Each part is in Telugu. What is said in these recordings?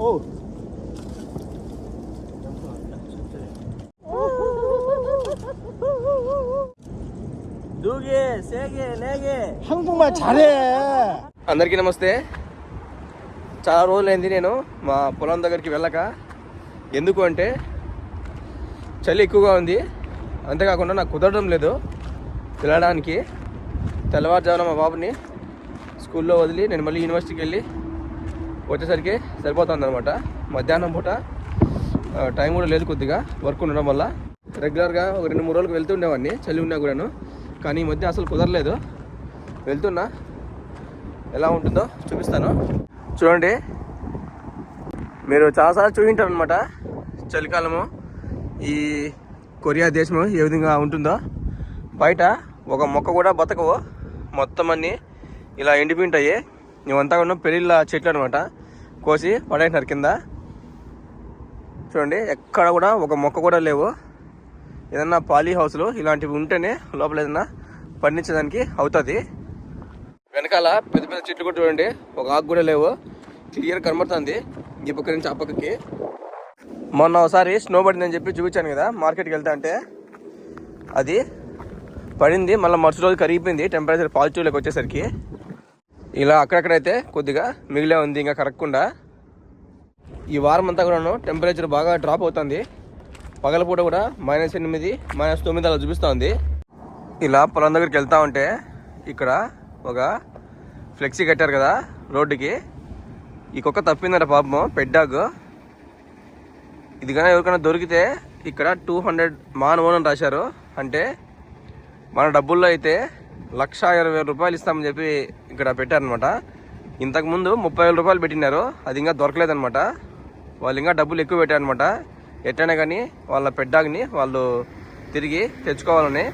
ఓ దూగే సేగే లేగే 한국말 잘해. అందరికీ నమస్తే చాలా రోజులైంది నేను మా పొలం దగ్గరికి వెళ్ళక ఎందుకు అంటే చలి ఎక్కువగా ఉంది అంతేకాకుండా నాకు కుదరడం లేదు వెళ్ళడానికి తెల్లవారుజామున మా బాబుని స్కూల్లో వదిలి నేను మళ్ళీ యూనివర్సిటీకి వెళ్ళి వచ్చేసరికి సరిపోతుంది అనమాట మధ్యాహ్నం పూట టైం కూడా లేదు కొద్దిగా వర్క్ ఉండడం వల్ల. రెగ్యులర్గా ఒక రెండు మూడు రోజులకు వెళ్తుండేవాడిని చలి ఉన్నా కూడాను. కానీ ఈ మధ్య అసలు కుదరలేదు. వెళ్తున్నా. ఎలా ఉంటుందో చూపిస్తాను. చూడండి. మీరు చాలాసార్లు చూపింటారు అనమాట చలికాలము. ఈ కొరియా దేశము ఏ విధంగా ఉంటుందో. బయట ఒక మొక్క కూడా బతకవు. మొత్తం అన్నీ ఇలా ఎండిపోయింటాయి ఇవంతా కూడా పెళ్ళిళ్ళ చెట్లు అనమాట కోసి పడేసినారు కింద. చూడండి ఎక్కడ కూడా ఒక మొక్క కూడా లేవు. ఏదన్నా పాలీ హౌస్లు ఇలాంటివి ఉంటేనే లోపల ఏదన్నా పండించడానికి అవుతుంది. వెనకాల పెద్ద పెద్ద చెట్లు కూడా చూడండి ఒక ఆకు కూడా లేవు. క్లియర్ కనబడుతుంది ఈ పక్క నుంచి ఆ పక్కకి. మొన్న ఒకసారి స్నో పడిందని చెప్పి చూపించాను కదా మార్కెట్కి వెళ్తా అంటే. అది పడింది మళ్ళీ మరుసటి రోజు కరిగిపోయింది టెంపరేచర్ పాజిటివ్లోకి వచ్చేసరికి. ఇలా అక్కడక్కడైతే కొద్దిగా మిగిలే ఉంది ఇంకా కరగకుండా. ఈ వారం అంతా కూడాను టెంపరేచర్ బాగా డ్రాప్ అవుతుంది. పగలపూట కూడా మైనస్ ఎనిమిది మైనస్ తొమ్మిది అలా చూపిస్తూ ఉంది. ఇలా పొలం దగ్గరికి వెళ్తా ఉంటే ఇక్కడ ఒక ఫ్లెక్సీ కట్టారు కదా రోడ్డుకి. ఈ కుక్క తప్పిందట పాపం పెడ్డాగ్ ఇది కానీ ఎవరికైనా దొరికితే ఇక్కడ టూ హండ్రెడ్ మాన్ ఓన్ అని రాశారు. అంటే మన డబ్బుల్లో అయితే లక్ష ఇరవై వేల రూపాయలు ఇస్తామని చెప్పి ఇక్కడ పెట్టారనమాట. ఇంతకుముందు ముప్పై వేల రూపాయలు పెట్టినారు. అది ఇంకా దొరకలేదనమాట. వాళ్ళు ఇంకా డబ్బులు ఎక్కువ పెట్టారనమాట. ఎట్టైనా కానీ వాళ్ళ పెడ్డాగ్ని వాళ్ళు తిరిగి తెచ్చుకోవాలని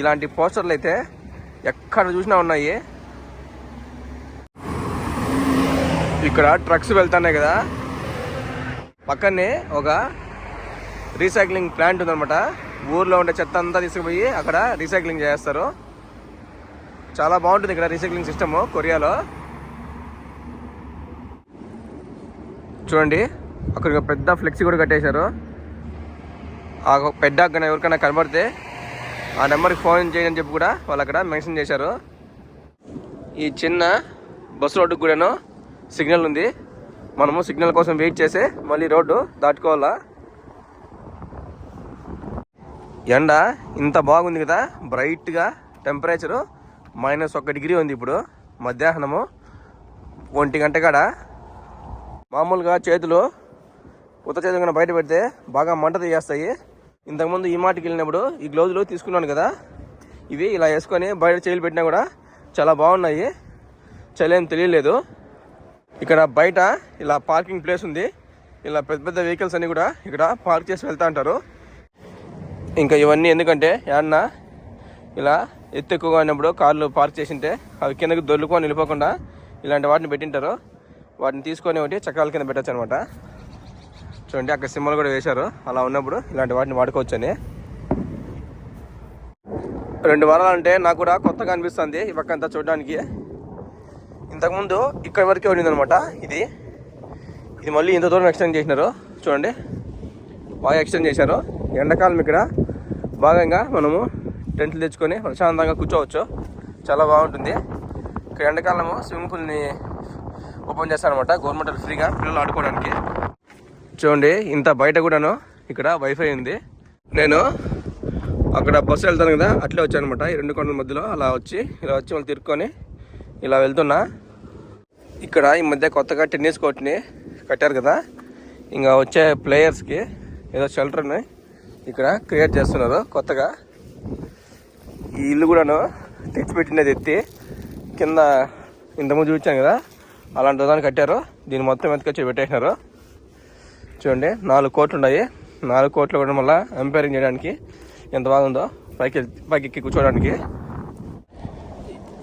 ఇలాంటి పోస్టర్లు అయితే ఎక్కడ చూసినా ఉన్నాయి. ఇక్కడ ట్రక్స్ వెళ్తున్నాయి కదా. పక్కనే ఒక రీసైక్లింగ్ ప్లాంట్ ఉందన్నమాట ఊర్లో ఉండే చెత్త అంతా తీసుకుపోయి అక్కడ రీసైక్లింగ్ చేస్తారు. చాలా బాగుంటుంది ఇక్కడ రీసైక్లింగ్ సిస్టమ్ కొరియాలో. చూడండి అక్కడ పెద్ద ఫ్లెక్సీ కూడా కట్టేశారు. ఆ పెద్ద అక్కడ ఎవరికైనా కనబడితే ఆ నెంబర్కి ఫోన్ చేయని చెప్పి కూడా వాళ్ళు అక్కడ మెన్షన్ చేశారు. ఈ చిన్న బస్సు రోడ్డుకు కూడాను సిగ్నల్ ఉంది. మనము సిగ్నల్ కోసం వెయిట్ చేసి మళ్ళీ రోడ్డు దాటుకోవాలా? ఎండ ఇంత బాగుంది కదా బ్రైట్గా టెంపరేచరు మైనస్ ఒక డిగ్రీ ఉంది ఇప్పుడు మధ్యాహ్నము. ఒంటి గంట కాడ మామూలుగా చేతులు ఉత్త చేతులు కన్నా బయట పెడితే బాగా మంట తీయేస్తాయి. ఇంతకుముందు ఈ మాటికి వెళ్ళినప్పుడు ఈ గ్లౌజులు తీసుకున్నాను కదా ఇవి ఇలా వేసుకొని బయట చేతులు పెట్టినా కూడా చాలా బాగున్నాయి. చలేం తెలియలేదు. ఇక్కడ బయట ఇలా పార్కింగ్ ప్లేస్ ఉంది. ఇలా పెద్ద పెద్ద వెహికల్స్ అన్నీ కూడా ఇక్కడ పార్క్ చేసి వెళ్తా ఉంటారు ఇంకా ఇవన్నీ ఎందుకంటే ఏమన్నా ఇలా ఎత్తు ఎక్కువగా ఉన్నప్పుడు కార్లు పార్క్ చేసింటే అవి కిందకి దొర్లుకొని వెళ్ళిపోకుండా ఇలాంటి వాటిని పెట్టింటారు. వాటిని తీసుకొని ఒకటి చక్రాల కింద పెట్టచ్చు అనమాట చూడండి అక్కడ సింబల్ కూడా వేశారు. అలా ఉన్నప్పుడు ఇలాంటి వాటిని వాడుకోవచ్చని. రెండు వారాలు అంటే నాకు కూడా కొత్తగా అనిపిస్తుంది ఈ పక్క అంతా చూడడానికి. ఇంతకుముందు ఇక్కడ వరకే ఉండిందనమాట ఇది. ఇది మళ్ళీ ఇంత దూరం ఎక్స్టెండ్ చేసినారు. చూడండి బాగా ఎక్స్టెండ్ చేశారు. ఎండాకాలం ఇక్కడ. భాగంగా మనము టెంట్లు తెచ్చుకొని ప్రశాంతంగా కూర్చోవచ్చు. చాలా బాగుంటుంది. ఇక్కడ ఎండాకాలము స్విమ్మింగ్ పూల్ని ఓపెన్ చేస్తారనమాట గవర్నమెంట్ ఫ్రీగా పిల్లలు ఆడుకోవడానికి. చూడండి ఇంత బయట కూడాను ఇక్కడ వైఫై ఉంది. నేను అక్కడ బస్సు వెళ్తాను కదా అట్లే వచ్చాను అనమాట ఈ రెండు కొండల మధ్యలో అలా వచ్చి ఇలా వచ్చి మళ్ళీ తిరుక్కొని ఇలా వెళ్తున్నా. ఇక్కడ ఈ మధ్య కొత్తగా టెన్నిస్ కోర్ట్ని కట్టారు కదా. ఇంకా వచ్చే ప్లేయర్స్కి ఏదో షెల్టర్ని ఇక్కడ క్రియేట్ చేస్తున్నారు కొత్తగా. ఈ ఇల్లు కూడాను తెచ్చిపెట్టినది ఎత్తి. కింద ఇంతకుముందు చూపించాను కదా అలాంటి దాన్ని కట్టారు. దీన్ని మొత్తం ఎత్తుకొచ్చి పెట్టేసినారు. చూడండి నాలుగు కోట్లు ఉన్నాయి. నాలుగు కోట్లు కూడా మళ్ళీ ఎంపైరింగ్ చేయడానికి ఎంత బాగుందో పైకి పైకి ఎక్కి కూర్చోడానికి.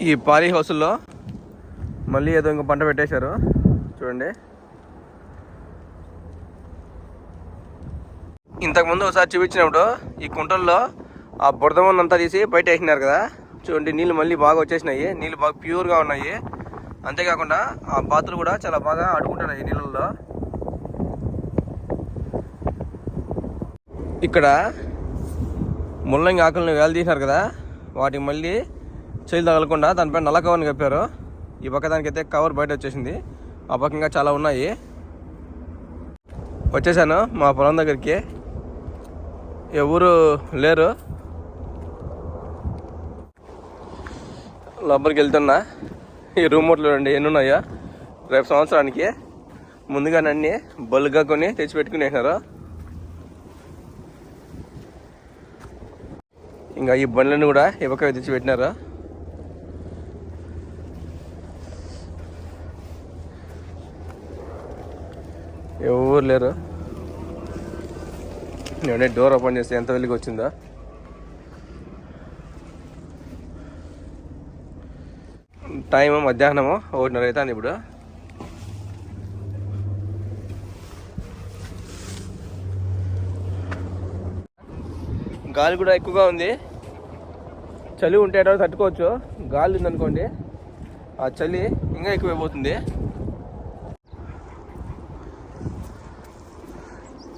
ఈ పాలీ హౌస్లో మళ్ళీ ఏదో ఇంకో పంట పెట్టేశారు. చూడండి. ఇంతకుముందు ఒకసారి చూపించినప్పుడు ఈ కుంటల్లో ఆ బురదమన్నంతా తీసి బయట వేసినారు కదా. చూడండి నీళ్ళు మళ్ళీ బాగా వచ్చేసినాయి. నీళ్ళు బాగా ప్యూర్గా ఉన్నాయి. అంతేకాకుండా ఆ పాత్రలు కూడా చాలా బాగా ఆడుకుంటున్నాయి నీళ్ళల్లో. ఇక్కడ ముల్లంగి ఆకులను వేలదీసినారు కదా. వాటికి మళ్ళీ చెల్లి తగలకుండా దానిపైన నల్ల కవర్ని కప్పారు. ఈ పక్క దానికైతే కవర్ బయట వచ్చేసింది. ఆ పక్కంగా చాలా ఉన్నాయి. వచ్చేసాను మా పొలం దగ్గరికి. ఎవరు లేరు. లోపలికి వెళ్తున్నా. ఈ రూమ్ ఓట్లు చూడండి ఎన్ని ఉన్నాయో. రేపు సంవత్సరానికి ముందుగా అన్ని బల్గా కొని తెచ్చిపెట్టుకునేసినారు. ఇంకా ఈ బండ్లను కూడా ఈ తెచ్చిపెట్టినారు తెచ్చి పెట్టినారు ఎవరు లేరు. నేనే డోర్ ఓపెన్ చేస్తే ఎంత వెళ్ళికి వచ్చిందో. టైము మధ్యాహ్నము ఒకటిన్నర అవుతుంది ఇప్పుడు. గాలి కూడా ఎక్కువగా ఉంది. చలి ఉంటే ఎటో తట్టుకోవచ్చు. గాలి ఉందనుకోండి ఆ చలి ఇంకా ఎక్కువైపోతుంది.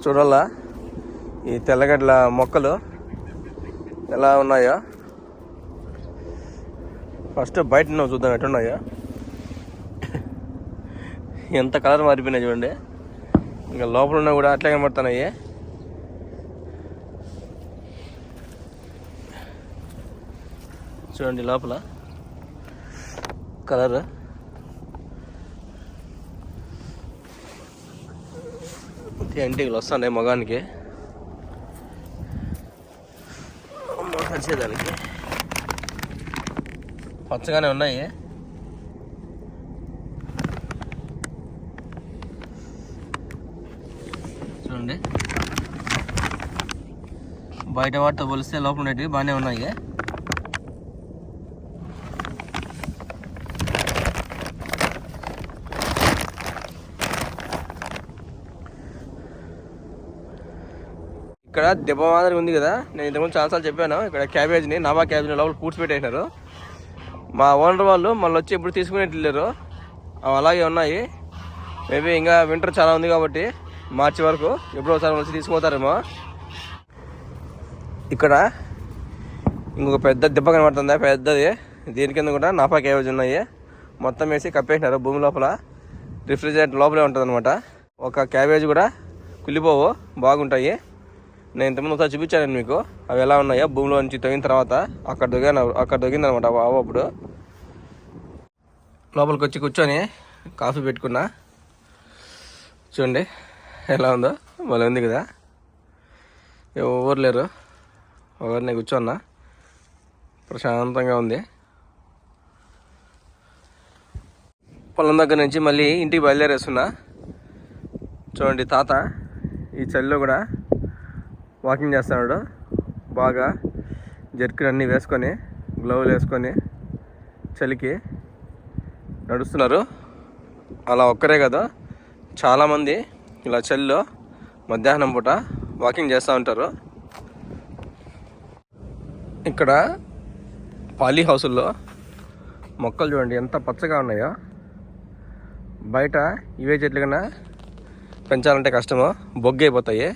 చూడాలా ఈ తెల్లగడ్డల మొక్కలు ఎలా ఉన్నాయో. ఫస్ట్ బయట నువ్వు చూద్దాం ఎట్టున్నాయా ఎంత కలర్ మారిపోయినాయి చూడండి. ఇంకా లోపల ఉన్నా కూడా అట్లే కనబడుతున్నాయి. చూడండి లోపల. కలర్. ఇంటికి వస్తున్నాయి మగానికి. వచ్చేదానికి పచ్చగానే ఉన్నాయి. చూడండి. బయట వాటితో పోలిస్తే లోపల ఉండేటివి బాగానే ఉన్నాయి. ఇక్కడ దెబ్బ మాదిరి ఉంది కదా. నేను ఇంతకుముందు చాలాసార్లు చెప్పాను ఇక్కడ క్యాబేజ్ని నవా క్యాబేజ్ని లోపల పూడ్చి మా ఓనర్ వాళ్ళు మళ్ళీ వచ్చి ఎప్పుడు తీసుకునేట్లేరు అవి అలాగే ఉన్నాయి. మేబీ ఇంకా వింటర్ చాలా ఉంది కాబట్టి మార్చి వరకు ఎప్పుడో ఒకసారి వచ్చి తీసుకుపోతారేమో. ఇక్కడ ఇంకొక పెద్ద దెబ్బ కనబడుతుంది. పెద్దది. దీని కింద కూడా నాపా క్యాబేజ్ ఉన్నాయి. మొత్తం వేసి కప్పేసినారు. భూమి లోపల రిఫ్రిజరేటర్ లోపలే ఉంటుంది అనమాట ఒక క్యాబేజ్ కూడా కుళ్ళిపోవు. బాగుంటాయి. నేను ఇంతకుముందు ఒకసారి చూపించాను మీకు. అవి ఎలా ఉన్నాయో భూమిలో నుంచి తొగిన తర్వాత అక్కడ దొగాను అక్కడ దొగింది అనమాట బాబు అప్పుడు. లోపలికి వచ్చి కూర్చొని కాఫీ పెట్టుకున్నా. చూడండి ఎలా ఉందో. మళ్ళీ ఉంది కదా. ఎవరు లేరు. ఎవరిని కూర్చోన్నా. ప్రశాంతంగా ఉంది. పొలం దగ్గర నుంచి మళ్ళీ ఇంటికి బయలుదేరేస్తున్నా. చూడండి తాత ఈ చలిలో కూడా వాకింగ్ చేస్తున్నాడు బాగా జర్కిన్ అన్నీ వేసుకొని గ్లౌలు వేసుకొని చలికి నడుస్తున్నారు. అలా ఒక్కరే కదా. చాలామంది ఇలా చలిలో మధ్యాహ్నం పూట వాకింగ్ చేస్తూ ఉంటారు. ఇక్కడ పాలీ హౌసుల్లో మొక్కలు చూడండి ఎంత పచ్చగా ఉన్నాయో. బయట ఇవే చెట్లు కన్నా పెంచాలంటే కష్టము. బొగ్గైపోతాయి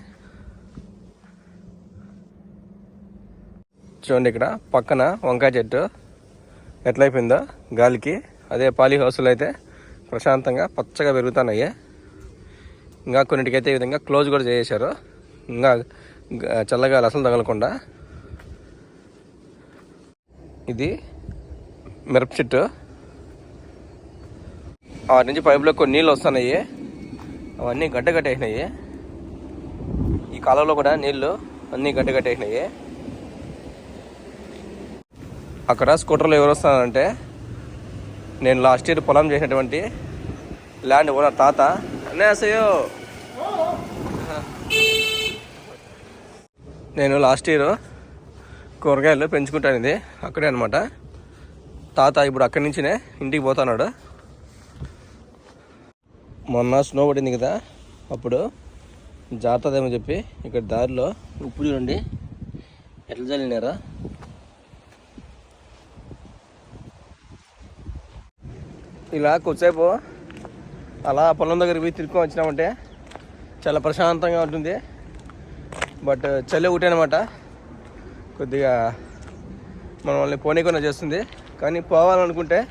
చూడండి ఇక్కడ పక్కన వంకాయ చెట్టు. ఎట్లయిపోయిందో గాలికి. అదే పాలీ హౌస్లో అయితే ప్రశాంతంగా పచ్చగా పెరుగుతున్నాయి. ఇంకా కొన్నిటికైతే ఈ విధంగా క్లోజ్ కూడా చేసేశారు. ఇంకా గ- అసలు తగలకుండా. ఇది మిరప చెట్టు. వాటి నుంచి పైపులో కొన్ని నీళ్ళు వస్తున్నాయి. అవన్నీ గడ్డ కట్టేసినాయి. ఈ కాలంలో కూడా నీళ్ళు అన్నీ గడ్డ కట్టేసినాయి. అక్కడ స్కూటర్లో ఎవరు వస్తున్నారంటే నేను లాస్ట్ ఇయర్ పొలం చేసినటువంటి ల్యాండ్ ఓనర్ తాత. అన్నయ్యసయ్యో నేను లాస్ట్ ఇయర్ కూరగాయలు పెంచుకుంటాను ఇది అక్కడే అనమాట తాత ఇప్పుడు అక్కడి నుంచినే ఇంటికి పోతున్నాడు. మొన్న స్నో పడింది కదా అప్పుడు జాగ్రత్తదేమో చెప్పి ఇక్కడ దారిలో ఉప్పు చూడండి ఎట్లా చల్లినారా ఇలా కొద్దిసేపు అలా పొలం దగ్గరికి పోయి తిరుక్కొని వచ్చినామంటే చాలా ప్రశాంతంగా ఉంటుంది. బట్ చలి ఒకటే అనమాట కొద్దిగా మనల్ని పోనీకుండా చేస్తుంది. కానీ పోవాలనుకుంటే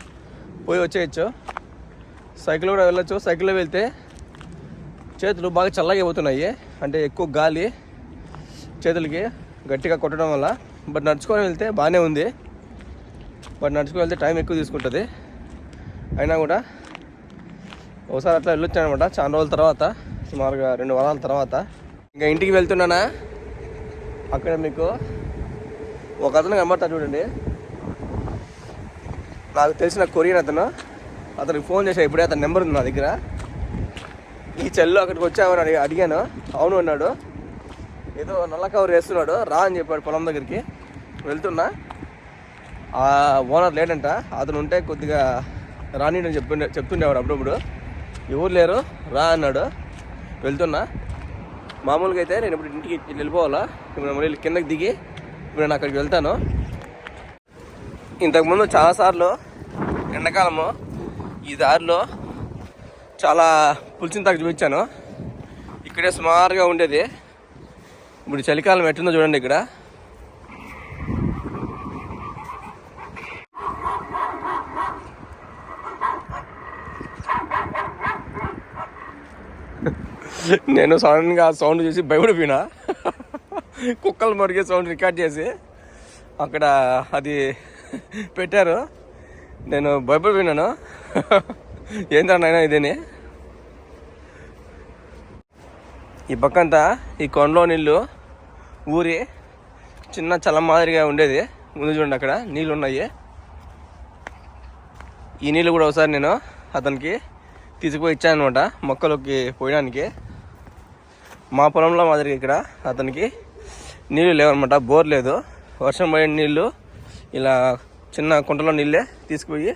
పోయి వచ్చేయచ్చు. సైకిల్ కూడా వెళ్ళచ్చు. సైకిల్లో వెళ్తే చేతులు బాగా చల్లగా అంటే ఎక్కువ గాలి చేతులకి గట్టిగా కొట్టడం వల్ల. బట్ నడుచుకొని వెళ్తే బాగానే ఉంది. బట్ నడుచుకొని వెళ్తే టైం ఎక్కువ తీసుకుంటుంది. అయినా కూడా ఒకసారి అట్లా వెళ్ళొచ్చాను అనమాట చాలా రోజుల తర్వాత సుమారుగా రెండు వారాల తర్వాత. ఇంకా ఇంటికి వెళ్తున్నానా? అక్కడ మీకు ఒక అతను కనబడతాడు చూడండి. నాకు తెలిసిన కొరియన్ అతను. అతనికి ఫోన్ చేశాను ఇప్పుడే అతని నెంబర్ ఉంది నా దగ్గర. ఈ చెల్లు అక్కడికి వచ్చామని అడిగి అడిగాను. అవును అన్నాడు. ఏదో నల్ల కవర్ వేస్తున్నాడు. రా అని చెప్పాడు పొలం దగ్గరికి. వెళ్తున్నా. ఆ ఓనర్ లేడంట. అతను ఉంటే కొద్దిగా రానిడని చెప్తుండే చెప్తుండేవాడు అప్పుడప్పుడు. ఎవరు లేరు రా అన్నాడు. వెళ్తున్నా. మామూలుగా అయితే నేను ఇప్పుడు ఇంటికి వెళ్ళిపోవాలా? ఇప్పుడు మళ్ళీ కిందకి దిగి ఇప్పుడు నేను అక్కడికి వెళ్తాను. ఇంతకుముందు చాలాసార్లు ఎండాకాలము ఈ దారిలో చాలా పులిచిన తగ్గ చూపించాను. ఇక్కడే సుమారుగా ఉండేది. ఇప్పుడు చలికాలం ఎట్టుందో చూడండి ఇక్కడ. నేను సడన్గా సౌండ్ చూసి భయపడిపోయినా. కుక్కలు మరిగే సౌండ్ రికార్డ్ చేసి అక్కడ అది పెట్టారు. నేను భయపడిపోయినాను. ఏంటన్నా ఇదేని? ఈ పక్కంతా ఈ కొండలో నీళ్ళు ఊరి చిన్న చలం మాదిరిగా ఉండేది. ముందు చూడండి అక్కడ నీళ్ళు ఉన్నాయి ఈ నీళ్ళు కూడా ఒకసారి నేను అతనికి తీసుకుపోయి ఇచ్చాను అనమాట మొక్కలోకి పోయడానికి. మా పొలంలో మాదిరిగా ఇక్కడ అతనికి నీళ్ళు లేవన్నమాట బోర్ లేదు. వర్షం పడిన నీళ్ళు ఇలా చిన్న కుంటలో నీళ్ళే తీసుకుపోయి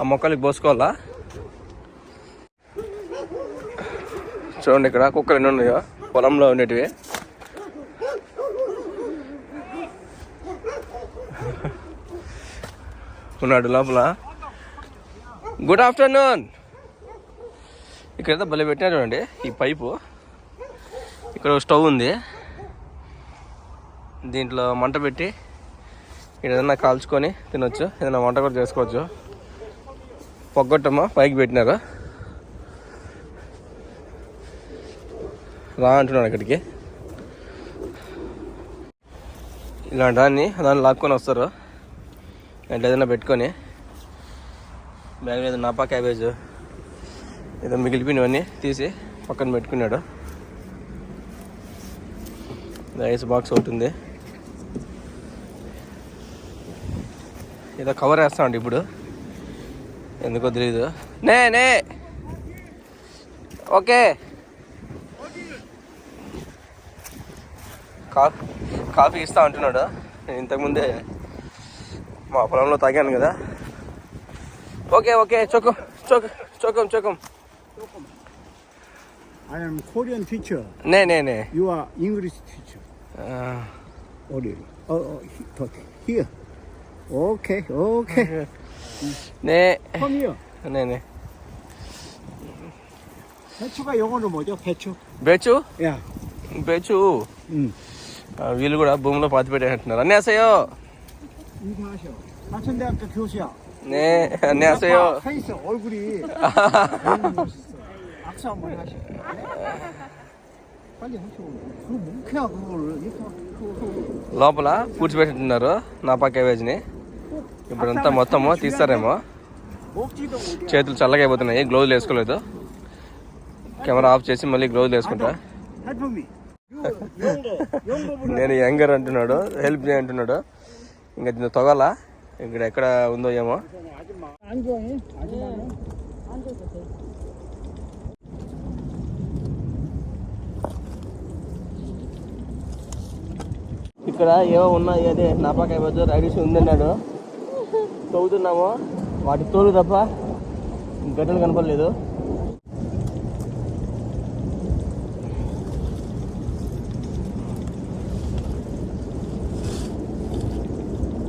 ఆ మొక్కలకి పోసుకోవాలా. చూడండి ఇక్కడ కుక్కలు ఎన్ని ఉన్నాయో పొలంలో ఉండేటివి. ఉన్నాడు లోపల. Good afternoon. ఇక్కడ భలే పెట్టినా చూడండి ఈ పైపు. ఇక్కడ ఒక స్టవ్ ఉంది. దీంట్లో మంట పెట్టి ఏదైనా కాల్చుకొని తినొచ్చు. ఏదైనా వంట కూడా చేసుకోవచ్చు. పొగ్గొట్టమ్మ పైకి పెట్టినారు. రా అంటున్నాడు అక్కడికి ఇలాంటి దాన్ని దాన్ని లాక్కొని వస్తారు. అంటే ఏదైనా పెట్టుకొని. బ్యాగ్ మీద నాపా క్యాబేజ్ ఏదో మిగిలిపోయినవన్నీ తీసి పక్కన పెట్టుకున్నాడు. రైస్ బాక్స్ ఒకటి ఉంది. ఏదో కవర్ వేస్తామండి ఇప్పుడు. ఎందుకో తెలియదు నే నే! ఓకే. కాఫీ కాఫీ ఇస్తా అంటున్నాడు. నేను ఇంతకుముందే మా పొలంలో తాగాను కదా. Okay okay. చోకం చోకం చోకం చోకం I am Korean teacher. నే నే నే. You are English teacher. ఆ, Oh, really? Oh, oh he- okay. here. Okay, okay. 네 Come here. 네 네. 배추가 영어로 뭐죠? 배추. 배추? 야. 배추. 응. 아, వీళ్ళు కూడా భూమిలో పాతి పెట్టేస్తున్నారు 안녕하세요. 인사하셔. 하천대학교 교수야. 네 안녕하세요. 아빠 서 있어. 얼굴이 너무 멋있어. 악수 한번 하셔. 빨 లోపల కూర్చిపెట్టున్నారు నా పక్కేవేజ్ని ఇప్పుడంతా మొత్తము తీస్తారేమో చేతులు చల్లగైపోతున్నాయి. గ్లౌజులు వేసుకోలేదు కెమెరా ఆఫ్ చేసి మళ్ళీ గ్లౌజులు వేసుకుంటా నేను యంగర్ అంటున్నాడు. హెల్ప్ చేయ అంటున్నాడు. ఇంకా దీన్ని తొగల. ఇక్కడ ఎక్కడ ఉందో ఏమో. ఇక్కడ ఏవో ఉన్నాయి అదే నాపాకాయ బజ్జు రైడిష్ ఉందన్నాడు తవ్వుతున్నాము వాటి తోలు తప్ప గడ్డలు కనపడలేదు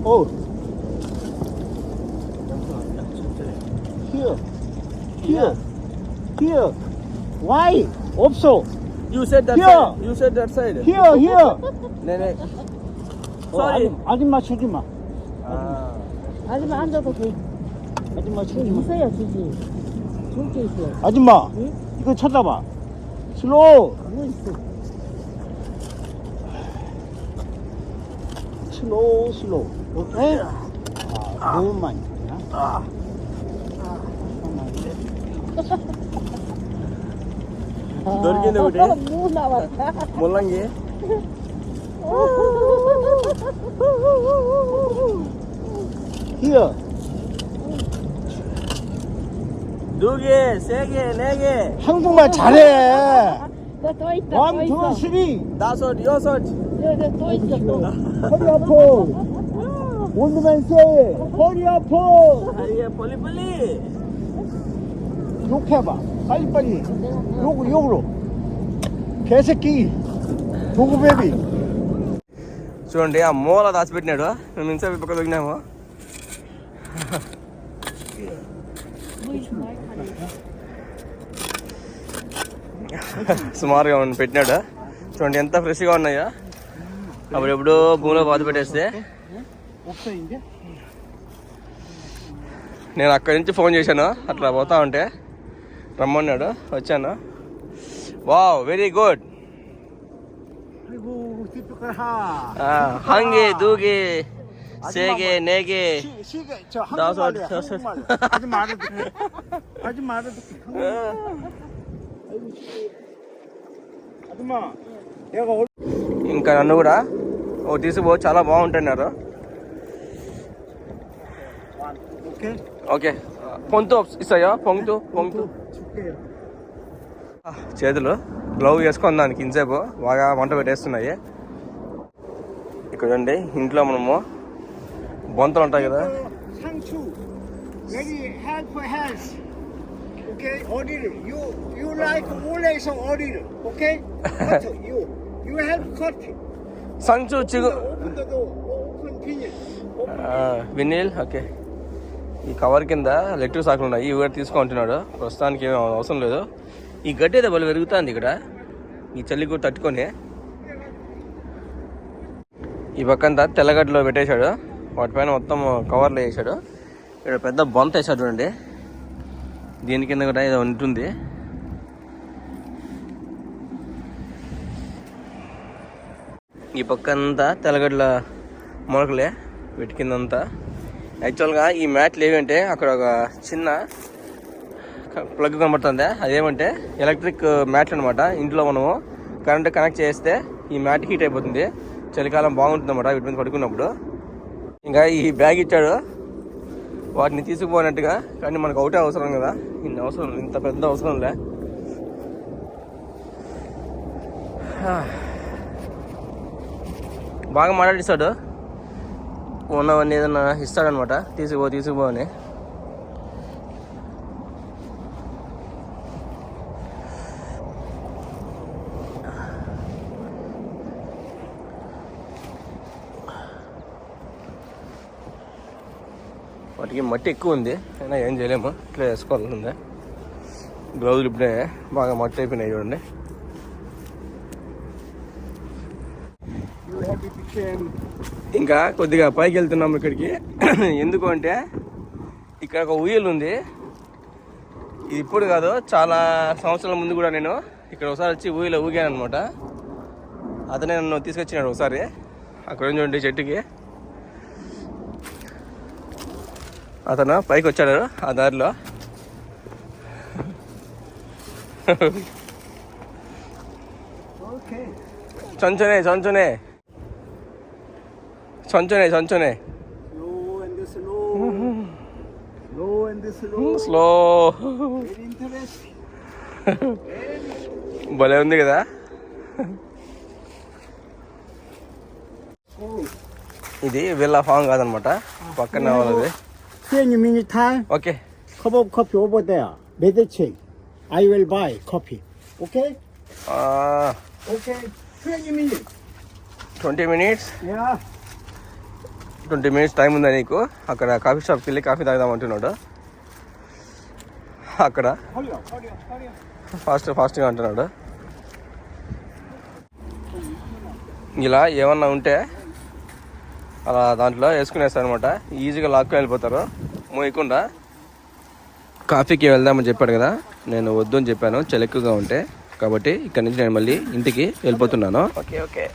Oh. Here. Here. Here. Why? 없어. You said that Here. side. You said that side. Here, here. Nee, 어, 닭살이 아줌마 주지 마. 아. 아줌마 앉아도 돼. 그 아줌마 주지 마. 있어요, 주지. 줄게 있어. 아줌마, 응? 이거 찾아봐. 슬로. 뭐 있어? 슬로 슬로. 오케이? 네? 아, 너무 많이. 아. 아. 놀기는 우리. 뭐 나왔다. 몰란 게. Here. 두 개, 세 개, 네 개, 한국말 잘해. 또 있다. 또 원, 있어. 투, 쓰리. 다섯, 여섯. 또 있어. 또. 허리 아파. 원드맨 세. 허리 아파. 아예 빨리 빨리. 욕해봐. 빨리빨리. 욕, 욕으로. 개새끼. 도구베비. చూడండి ఆ మూల దాచిపెట్టినాడు. మేము ఇంత పక్క దొరికినాము. సుమారుగా ఉన్న పెట్టినాడు. చూడండి ఎంత ఫ్రెష్గా ఉన్నాయో. అప్పుడెప్పుడు భూమిలో బాధ పెట్టేస్తే. నేను అక్కడి నుంచి ఫోన్ చేశాను. అట్లా పోతా ఉంటే రమ్మన్నాడు. వచ్చాను. Wow very good. 아이고, 띠삐까하. 한개 두개 세개 네개 시, 시계, 저 나와서 한국말이야, 저- 저- 한국말. 아줌마 알아듣게. 아줌마 알아듣게. 한국말. 아이고, 시. 아줌마, 내가 얼 ఇంకా నన్ను కూడా ఓ తీసుకుపో చాలా బాగుంటున్నారు 오케이? ఓకే పొంతు ఇస్తాయా పొంగుతూ పొంగుతూ 줄게요. చేతులు గ్లౌ వేసుకొని దానికి ఇంతసేపు. బాగా వంట పెట్టేస్తున్నాయి. ఇక్కడ అండి ఇంట్లో మనము బొంతలు ఉంటాయి కదా. సంచు వినీల్ ఓకే ఈ కవర్ కింద ఎలక్ట్రిక్ సాకులు ఉన్నాయి. ఇవి కూడా తీసుకుంటున్నాడు ప్రస్తుతానికి ఏమీ అవసరం లేదు. ఈ గడ్డి అయితే బలి పెరుగుతుంది ఇక్కడ. ఈ చలి కూడా తట్టుకొని. ఈ పక్కంతా తెల్లగడ్డలో పెట్టేశాడు. వాటిపైన మొత్తం కవర్లు వేసాడు. ఇక్కడ పెద్ద బొంత వేసాడు చూడండి. దీని కింద కూడా ఏదో ఉంటుంది. ఈ పక్కంతా తెల్లగడ్డల మొలకలే వీటి కిందంతా. యాక్చువల్గా ఈ మ్యాట్లు అంటే అక్కడ ఒక చిన్న ప్లగ్ కనబడుతుంది? అదేమంటే ఎలక్ట్రిక్ uh, మ్యాట్లు అనమాట ఇంట్లో మనము కరెంట్ కనెక్ట్ చేస్తే ఈ మ్యాట్ హీట్ అయిపోతుంది. చలికాలం బాగుంటుంది అనమాట వీటి మీద పడుకున్నప్పుడు. ఇంకా ఈ బ్యాగ్ ఇచ్చాడు. వాటిని తీసుకుపోయినట్టుగా. కానీ మనకు ఒకటే అవసరం కదా. ఇన్ని అవసరం ఇంత పెద్ద అవసరం లే. బాగా మాట్లాడిస్తాడు ఉన్నవన్నీ ఏదన్నా ఇస్తాడనమాట తీసుకుపో తీసుకుపో అని. వాటికి మట్టి ఎక్కువ ఉంది. అయినా ఏం చేయలేము. ఇట్లా వేసుకోవాలనుంది గ్లౌజులు ఇప్పుడే బాగా మట్టి అయిపోయినాయి చూడండి. ఇంకా కొద్దిగా పైకి వెళ్తున్నాము ఇక్కడికి. ఎందుకు అంటే ఇక్కడ ఒక ఊయలు ఉంది. ఇది ఇప్పుడు కాదు చాలా సంవత్సరాల ముందు కూడా నేను ఇక్కడ ఒకసారి వచ్చి ఊయలో ఊగాను అనమాట అతనే నన్ను తీసుకొచ్చినాడు ఒకసారి. అక్కడ నుంచి చెట్టుకి. అతను? పైకి వచ్చాడు? ఆ దారిలో. చంచునే చంచునే. చంచునే చంచునే. స్లో. భలే ఉంది కదా. ఇది విల్లా ఫామ్ కాదనమాట. పక్కన వాళ్ళది. 20 minute time. Okay Cup of coffee over there. Meditate. I will buy coffee. Okay? Okay. 20 minutes. Twenty minutes Yeah. Twenty minutes time ఉందా నీకు అక్కడ కాఫీ షాప్కి వెళ్ళి కాఫీ తాగుదాం అంటున్నాడు అక్కడ Hurry up, hurry up, hurry up. Fast ఫాస్ట్గా అంటున్నాడు ఇలా ఏమన్నా ఉంటే అలా దాంట్లో వేసుకునేస్తాను అనమాట ఈజీగా లాక్కు వెళ్ళిపోతారు. మోయకుండా కాఫీకి వెళ్దామని చెప్పాడు కదా నేను వద్దు అని చెప్పాను చలి ఎక్కువగా ఉంటే. కాబట్టి ఇక్కడ నుంచి నేను మళ్ళీ ఇంటికి వెళ్ళిపోతున్నాను. Okay okay.